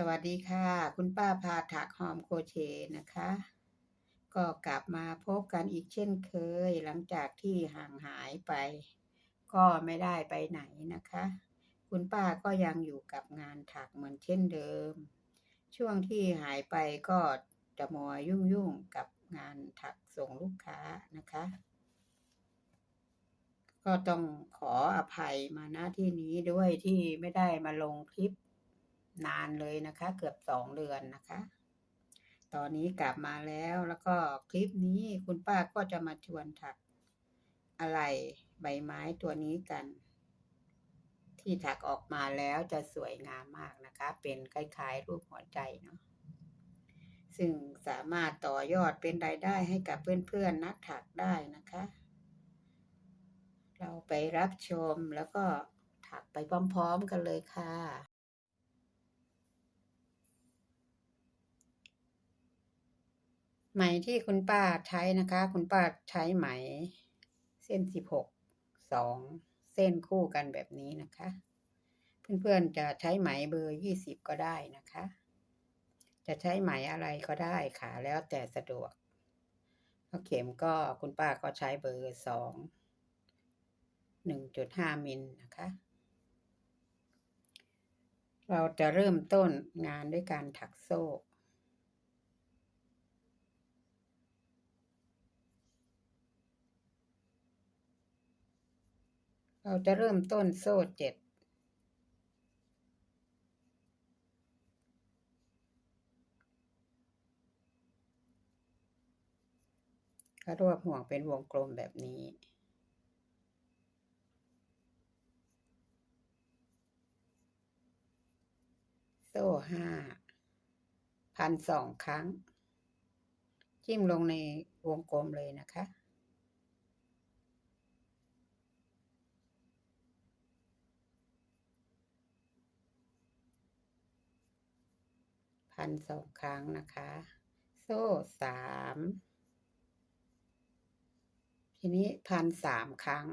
สวัสดีค่ะ คุณป้าพาถักหอมโคเชนะคะ ก็กลับมาพบกันอีกเช่นเคย หลังจากที่ห่างหายไป ก็ไม่ได้ไปไหนนะคะ คุณป้าก็ยังอยู่กับงานถักเหมือนเช่นเดิม ช่วงที่หายไปก็จะมัวยุ่งๆกับงานถักส่งลูกค้านะคะ ก็ต้องขออภัยมาณที่นี้ด้วยที่ไม่ได้มาลงคลิป นานเลยนะคะ เกือบสองเดือนนะคะ ตอนนี้กลับมาแล้วแล้วก็คลิปนี้คุณป้าก็จะมาชวนถักอะไรใบไม้ตัวนี้กัน ที่ถักออกมาแล้วจะสวยงามมากนะคะ เป็นคล้ายๆรูปหัวใจเนาะซึ่งสามารถต่อยอดเป็นรายได้ให้กับเพื่อนๆนักถักได้นะคะ เราไปรับชมแล้วก็ถักไปพร้อมๆกันเลยค่ะ ไหมที่คุณป้าใช้นะคะ คุณป้าใช้ไหม เส้นสิบหกสองเส้นคู่กันแบบนี้นะคะ เพื่อนๆจะใช้ไหมเบอร์ยี่สิบก็ได้นะคะ จะใช้ไหมอะไรก็ได้ค่ะ แล้วแต่สะดวกแล้วเข็มก็คุณป้าก็ใช้เบอร์สองหนึ่งจุดห้ามิลนะคะ เราจะเริ่มต้นงานด้วยการถักโซ่ เราจะเริ่มต้นโซ่เจ็ดก็รวบห่วงเป็นวงกลมแบบนี้โซ่ห้าพันสองครั้ง จิ้มลงในวงกลมเลยนะคะ พันสองครั้งนะคะ โซ่สามทีนี้พันสามครั้ง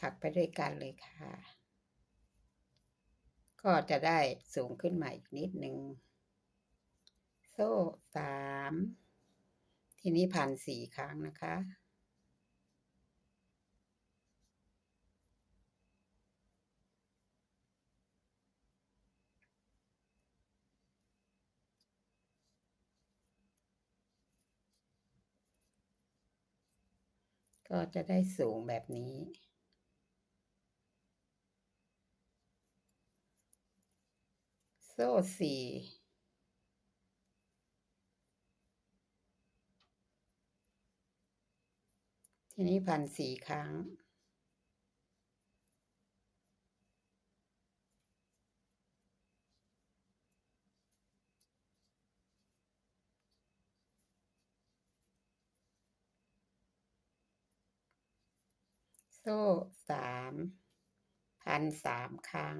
ถักไปด้วยกันเลยค่ะ ก็จะได้สูงขึ้นมาอีกนิดหนึ่ง โซ่สามทีนี้พันสี่ครั้งนะคะ ก็จะได้สูงแบบนี้ โซ่สี่ทีนี้พันสี่ครั้ง โซ่สามพันสามครั้ง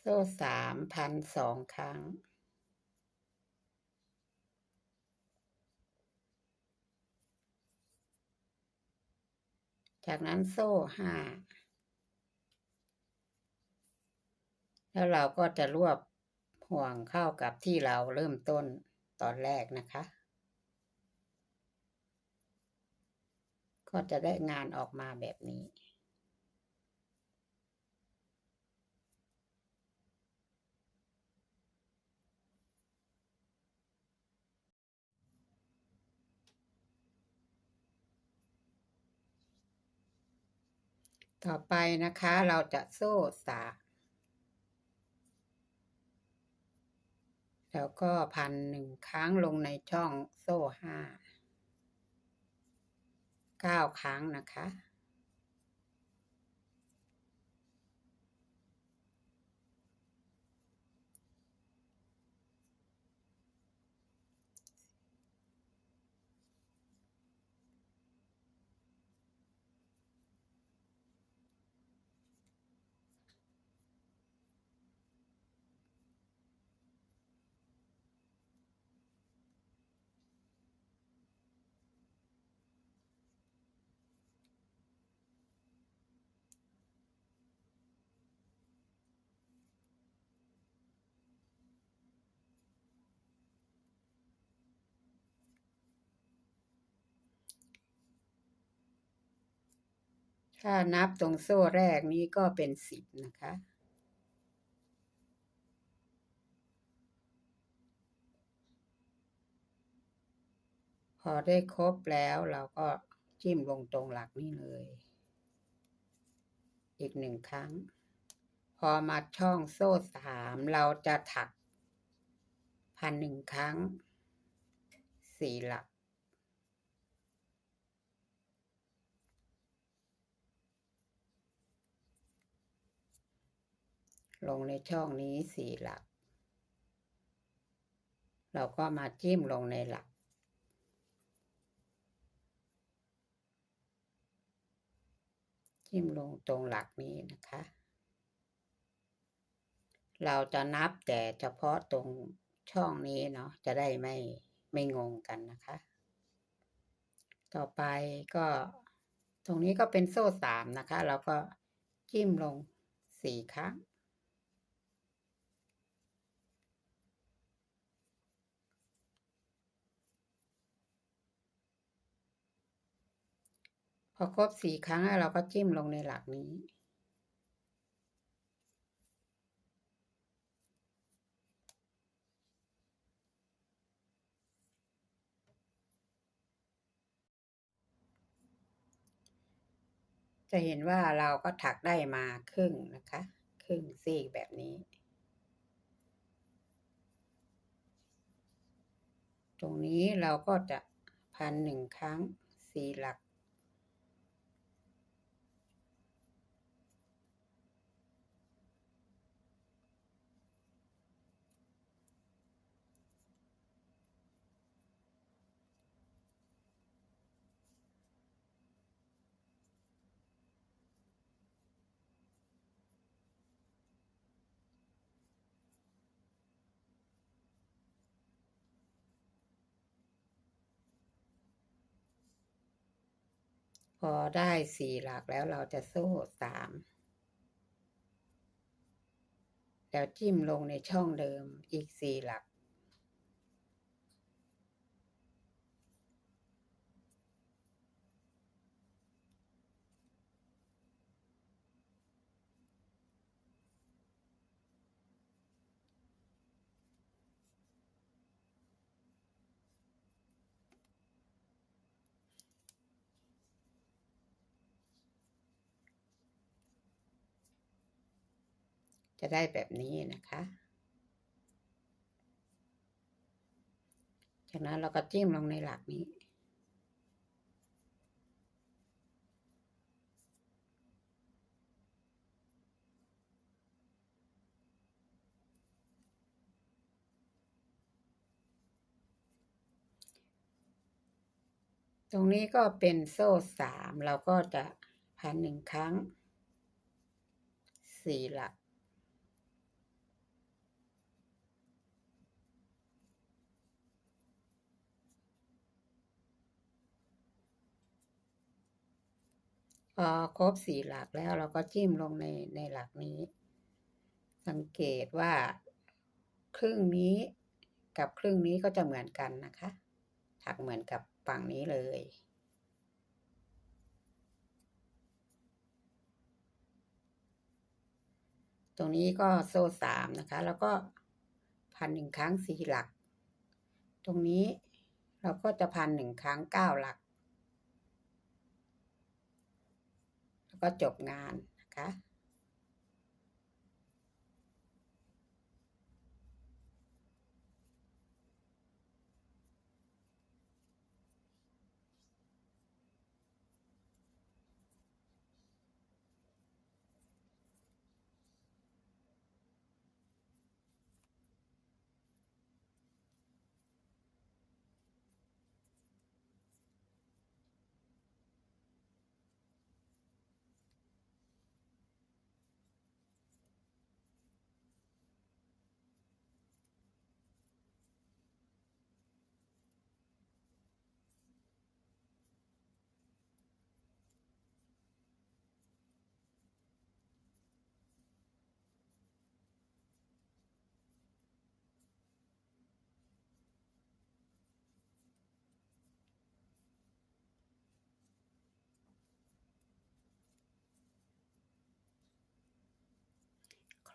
โซ่สามพันสองครั้งจากนั้นโซ่ห้า แล้วเราก็จะรวบห่วงเข้ากับที่เราเริ่มต้นตอนแรกนะคะ ก็จะได้งานออกมาแบบนี้ต่อไปนะคะเราจะโซ่สาม แล้วก็พันหนึ่งครั้งลงในช่องโซ่ห้าเก้าครั้งนะคะ ถ้านับตรงโซ่แรกนี้ก็เป็นสิบนะคะ พอได้ครบแล้วเราก็จิ้มลงตรงหลักนี้เลย อีกหนึ่งครั้ง พอมาช่องโซ่สามเราจะถักพันหนึ่งครั้งสี่หลัก ลงในช่องนี้สี่หลัก เราก็มาจิ้มลงในหลัก จิ้มลงตรงหลักนี้นะคะ เราจะนับแต่เฉพาะตรงช่องนี้เนาะจะได้ไม่ไม่งงกันนะคะ ต่อไปก็ตรงนี้ก็เป็นโซ่สามนะคะ เราก็จิ้มลงสี่ครั้ง พอครบสี่ครั้งแล้วเราก็จิ้มลงในหลักนี้ จะเห็นว่าเราก็ถักได้มาครึ่งนะคะ ครึ่งซีกแบบนี้ ตรงนี้เราก็จะพันหนึ่งครั้งสี่หลัก อได้สี่หลักแล้วเราจะโซ่สาม แล้วจิ้มลงในช่องเดิมอีกสี่หลัก จะได้แบบนี้นะคะ จากนั้นเราก็จิ้มลงในหลักนี้ ตรงนี้ก็เป็นโซ่สามเราก็จะพันหนึ่งครั้งสี่หลัก พอครบสี่หลักแล้วเราก็จิ้มลงในในหลักนี้ สังเกตว่า ครึ่งนี้กับครึ่งนี้ก็จะเหมือนกันนะคะ ถักเหมือนกับฝั่งนี้เลย ตรงนี้ก็โซ่สามนะคะ แล้วก็พันหนึ่งครั้งสี่หลัก ตรงนี้เราก็จะพันหนึ่งครั้งเก้าหลัก แล้ว ก็จบงานนะคะ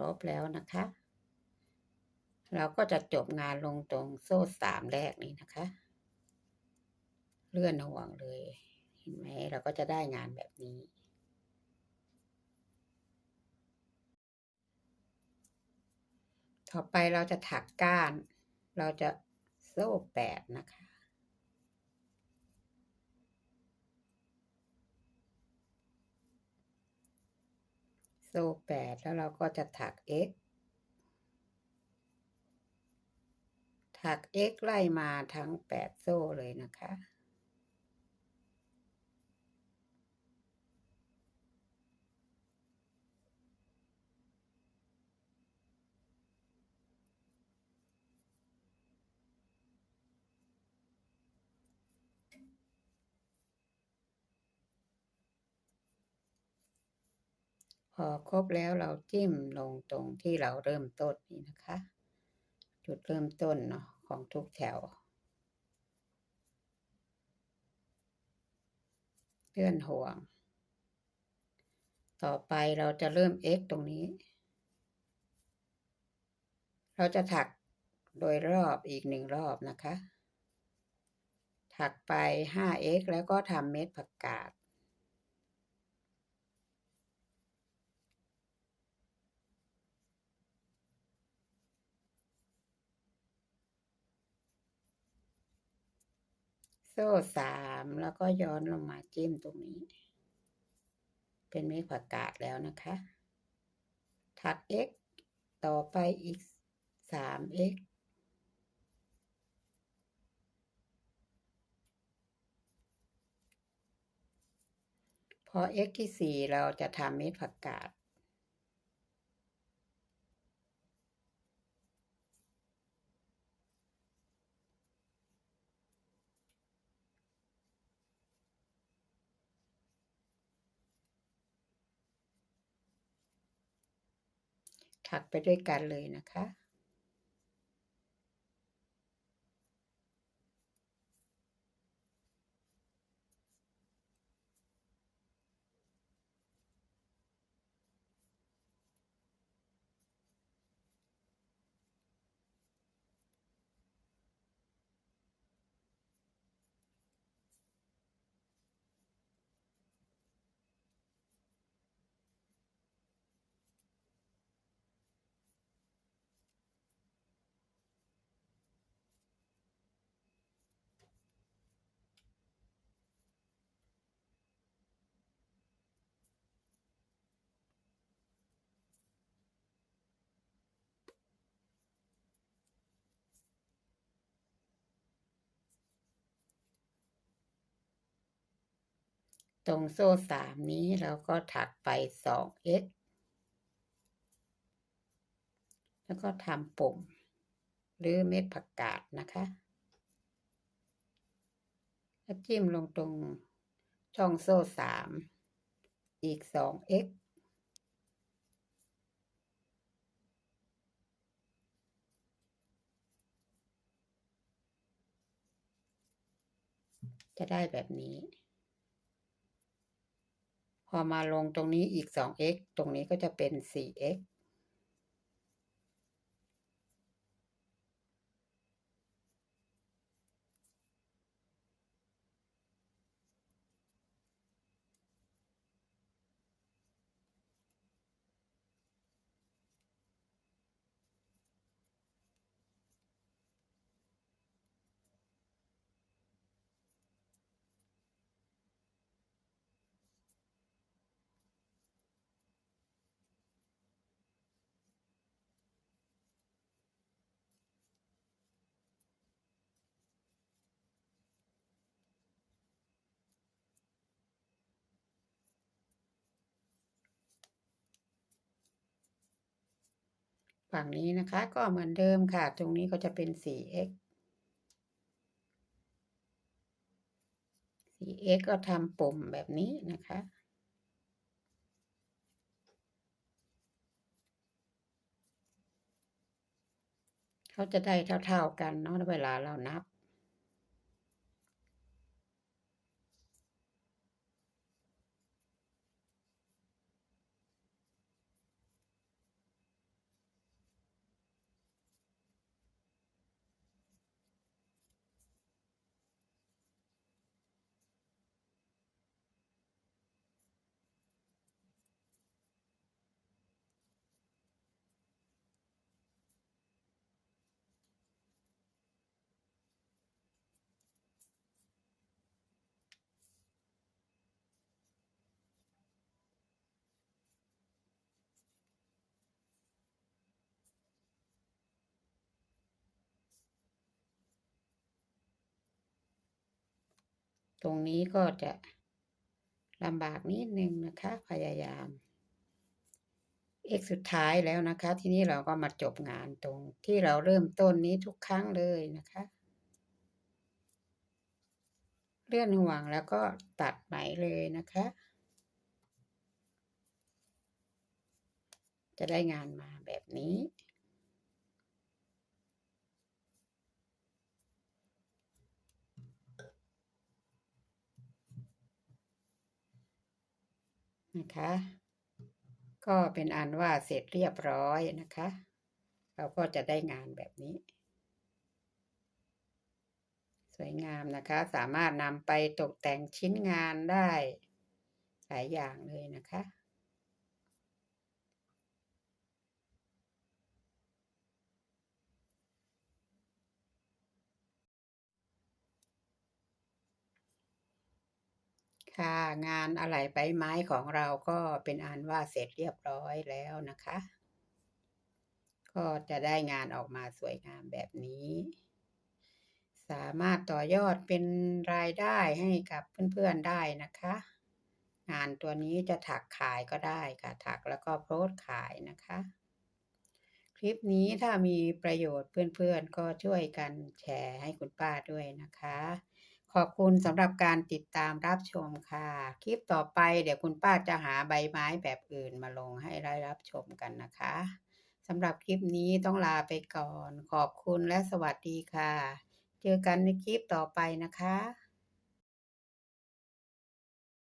รบแล้วนะคะ เราก็จะจบงานลงตรงโซ่สามแรกนี้นะคะ เลื่อนห่วงเลย เห็นไหมเราก็จะได้งานแบบนี้ ต่อไปเราจะถักก้าน เราจะโซ่แปดนะคะ โซ่แปดแล้วเราก็จะถัก x ถัก x ไล่มาทั้งแปดโซ่เลยนะคะ พ อครบแล้วเราจิ้มลงตรงที่เราเริ่มต้นนี่นะคะ จุดเริ่มต้นเนาะของทุกแถว เลื่อนห่วง ต่อไปเราจะเริ่ม x ตรงนี้ เราจะถักโดยรอบอีกหนึ่งรอบนะคะ ถักไป 5x แล้วก็ทำเม็ดผักกาด โซ่สามแล้วก็ย้อนลงมาจิ้มตรงนี้ เป็นเม็ดผักกาดแล้วนะคะ ถัก x ต่อไปอีกสาม x พอ x ที่สี่เราจะทำเม็ดผักกาด ถักไปด้วยกันเลยนะคะ ตรงโซ่สามนี้เราก็ถักไปสอง x แล้วก็ทำปุ่ม หรือเม็ดผักกาดนะคะแล้วจิ้มลงตรงช่องโซ่สามอีกสอง x จะได้แบบนี้ พอมาลงตรงนี้อีก 2x ตรงนี้ก็จะเป็น 4x ฝั่งนี้นะคะก็เหมือนเดิมค่ะ ตรงนี้ก็จะเป็น 4x 4x ก็ทำปุ่มแบบนี้นะคะ เขาจะได้เท่าๆกันเนาะเวลาเรานับ ตรงนี้ก็จะลำบากนิดนึงนะคะ พยายาม เอกสุดท้ายแล้วนะคะ ทีนี้เราก็มาจบงานตรงที่เราเริ่มต้นนี้ทุกครั้งเลยนะคะ เลื่อนห่วงแล้วก็ตัดไหมเลยนะคะ จะได้งานมาแบบนี้ นะคะ ก็เป็นอันว่าเสร็จเรียบร้อยนะคะ เราก็จะได้งานแบบนี้ สวยงามนะคะ สามารถนำไปตกแต่งชิ้นงานได้หลายอย่างเลยนะคะ ค่ะงานอะไหล่ใบไม้ของเราก็เป็นอันว่าเสร็จเรียบร้อยแล้วนะคะ ก็จะได้งานออกมาสวยงามแบบนี้ สามารถต่อยอดเป็นรายได้ให้กับเพื่อนๆได้นะคะ งานตัวนี้จะถักขายก็ได้ค่ะ ถักแล้วก็โพสขายนะคะ คลิปนี้ถ้ามีประโยชน์เพื่อนๆก็ช่วยกันแชร์ให้คุณป้าด้วยนะคะ อบคุณสำหรับการติดตามรับชมค่ะ คลิปต่อไปเดี๋ยวคุณป้าจะหาใบไม้แบบอื่นมาลงให้ได้รับชมกันนะคะสำหรับคลิปนี้ต้องลาไปก่อน ขอบคุณและสวัสดีค่ะ เจอกันในคลิปต่อไปนะคะ